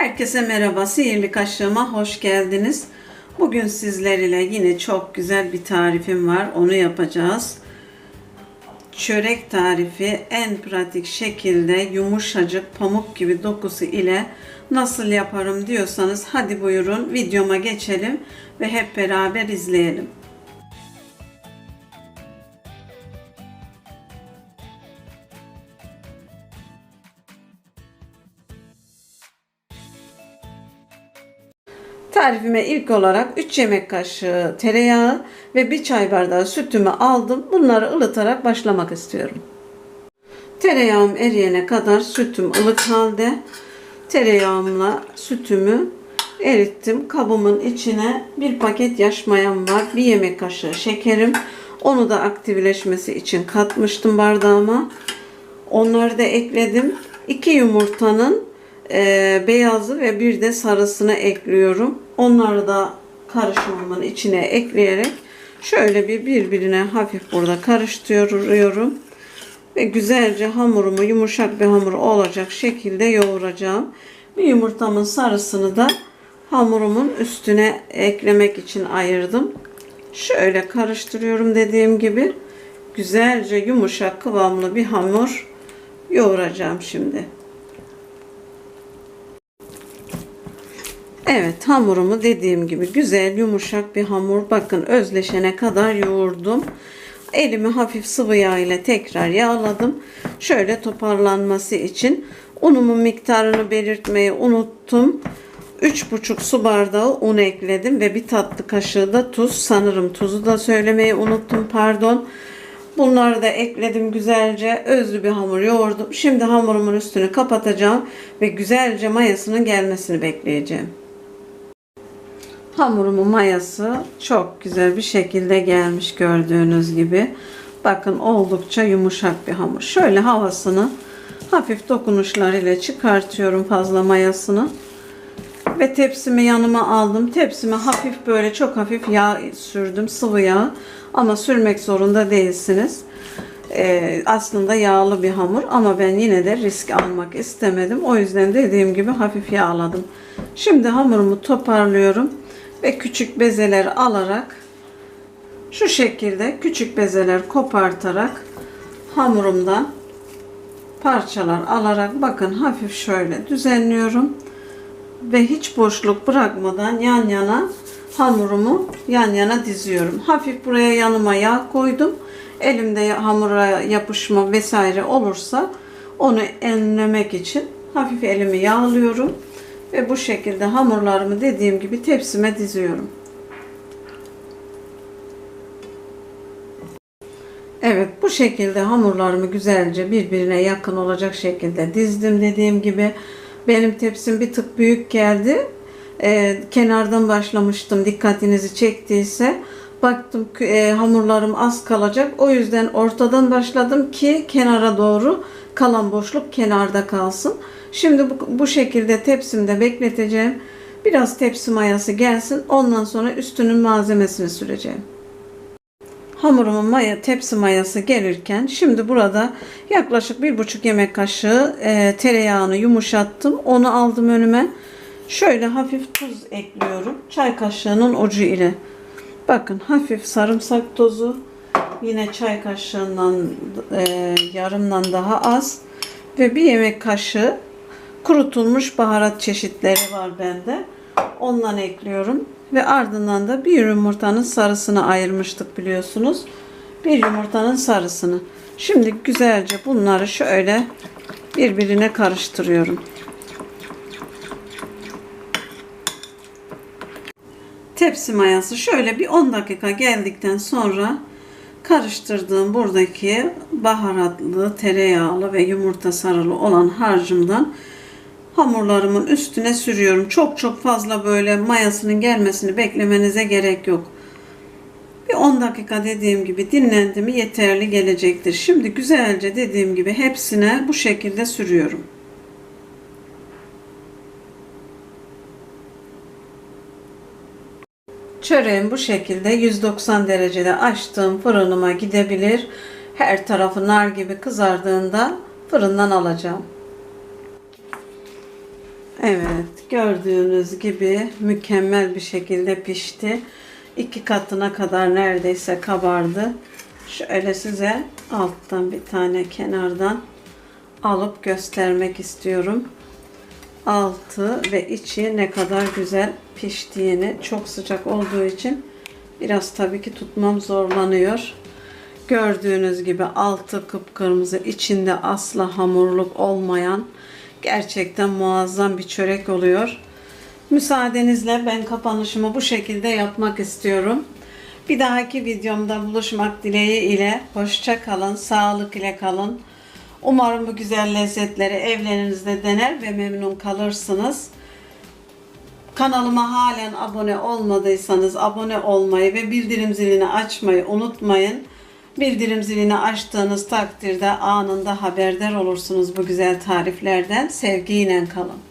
Herkese merhaba. Sihirli kaşığıma hoş geldiniz. Bugün sizler ile yine çok güzel bir tarifim var. Onu yapacağız. Çörek tarifi en pratik şekilde yumuşacık pamuk gibi dokusu ile nasıl yaparım diyorsanız hadi buyurun videoma geçelim ve hep beraber izleyelim. Tarifime ilk olarak 3 yemek kaşığı tereyağı ve 1 çay bardağı sütümü aldım. Bunları ılıtarak başlamak istiyorum. Tereyağım eriyene kadar sütüm ılık halde. Tereyağımla sütümü erittim. Kabımın içine bir paket yaş mayam var. Bir yemek kaşığı şekerim. Onu da aktifleşmesi için katmıştım bardağıma. Onları da ekledim. 2 yumurtanın e, beyazı ve bir de sarısını ekliyorum. Onları da karışımımın içine ekleyerek şöyle bir birbirine hafif burada karıştırıyorum. Ve güzelce hamurumu yumuşak bir hamur olacak şekilde yoğuracağım. Bir yumurtamın sarısını da hamurumun üstüne eklemek için ayırdım. Şöyle karıştırıyorum dediğim gibi. Güzelce yumuşak kıvamlı bir hamur yoğuracağım şimdi. Evet hamurumu dediğim gibi güzel yumuşak bir hamur. Bakın özleşene kadar yoğurdum. Elimi hafif sıvı yağ ile tekrar yağladım. Şöyle toparlanması için unumun miktarını belirtmeyi unuttum. 3,5 su bardağı un ekledim ve bir tatlı kaşığı da tuz. Sanırım tuzu da söylemeyi unuttum pardon. Bunları da ekledim güzelce. Özlü bir hamur yoğurdum. Şimdi hamurumun üstünü kapatacağım ve güzelce mayasının gelmesini bekleyeceğim. Hamurumun mayası çok güzel bir şekilde gelmiş gördüğünüz gibi. Bakın oldukça yumuşak bir hamur. Şöyle havasını hafif dokunuşlar ile çıkartıyorum fazla mayasını. Ve tepsimi yanıma aldım. Tepsime hafif böyle çok hafif yağ sürdüm. Sıvı yağ. Ama sürmek zorunda değilsiniz. Ee, aslında yağlı bir hamur ama ben yine de risk almak istemedim. O yüzden dediğim gibi hafif yağladım. Şimdi hamurumu toparlıyorum ve küçük bezeler alarak şu şekilde küçük bezeler kopartarak hamurumdan parçalar alarak bakın hafif şöyle düzenliyorum ve hiç boşluk bırakmadan yan yana hamurumu yan yana diziyorum. Hafif buraya yanıma yağ koydum. Elimde hamura yapışma vesaire olursa onu enlemek için hafif elimi yağlıyorum. Ve bu şekilde hamurlarımı dediğim gibi tepsime diziyorum. Evet bu şekilde hamurlarımı güzelce birbirine yakın olacak şekilde dizdim dediğim gibi. Benim tepsim bir tık büyük geldi. Ee, kenardan başlamıştım dikkatinizi çektiyse. Baktım e, hamurlarım az kalacak. O yüzden ortadan başladım ki kenara doğru kalan boşluk kenarda kalsın. Şimdi bu, bu şekilde tepsimde bekleteceğim. Biraz tepsi mayası gelsin. Ondan sonra üstünün malzemesini süreceğim. Hamurumun maya, tepsi mayası gelirken şimdi burada yaklaşık bir buçuk yemek kaşığı e, tereyağını yumuşattım. Onu aldım önüme. Şöyle hafif tuz ekliyorum. Çay kaşığının ucu ile. Bakın hafif sarımsak tozu. Yine çay kaşığından e, yarımdan daha az. Ve bir yemek kaşığı kurutulmuş baharat çeşitleri var bende. Ondan ekliyorum. Ve ardından da bir yumurtanın sarısını ayırmıştık biliyorsunuz. Bir yumurtanın sarısını. Şimdi güzelce bunları şöyle birbirine karıştırıyorum. Tepsi mayası şöyle bir 10 dakika geldikten sonra karıştırdığım buradaki baharatlı, tereyağlı ve yumurta sarılı olan harcımdan hamurlarımın üstüne sürüyorum. Çok çok fazla böyle mayasının gelmesini beklemenize gerek yok. Bir 10 dakika dediğim gibi dinlendi mi yeterli gelecektir. Şimdi güzelce dediğim gibi hepsine bu şekilde sürüyorum. Çöreğim bu şekilde 190 derecede açtığım fırınıma gidebilir. Her tarafı nar gibi kızardığında fırından alacağım. Evet, gördüğünüz gibi mükemmel bir şekilde pişti. İki katına kadar neredeyse kabardı. Şöyle size alttan bir tane kenardan alıp göstermek istiyorum. Altı ve içi ne kadar güzel piştiğini çok sıcak olduğu için biraz tabii ki tutmam zorlanıyor. Gördüğünüz gibi altı kıpkırmızı içinde asla hamurluk olmayan gerçekten muazzam bir çörek oluyor. Müsaadenizle ben kapanışımı bu şekilde yapmak istiyorum. Bir dahaki videomda buluşmak dileği ile hoşça kalın, sağlık ile kalın. Umarım bu güzel lezzetleri evlerinizde dener ve memnun kalırsınız. Kanalıma halen abone olmadıysanız abone olmayı ve bildirim zilini açmayı unutmayın. Bildirim zilini açtığınız takdirde anında haberdar olursunuz bu güzel tariflerden. Sevgiyle kalın.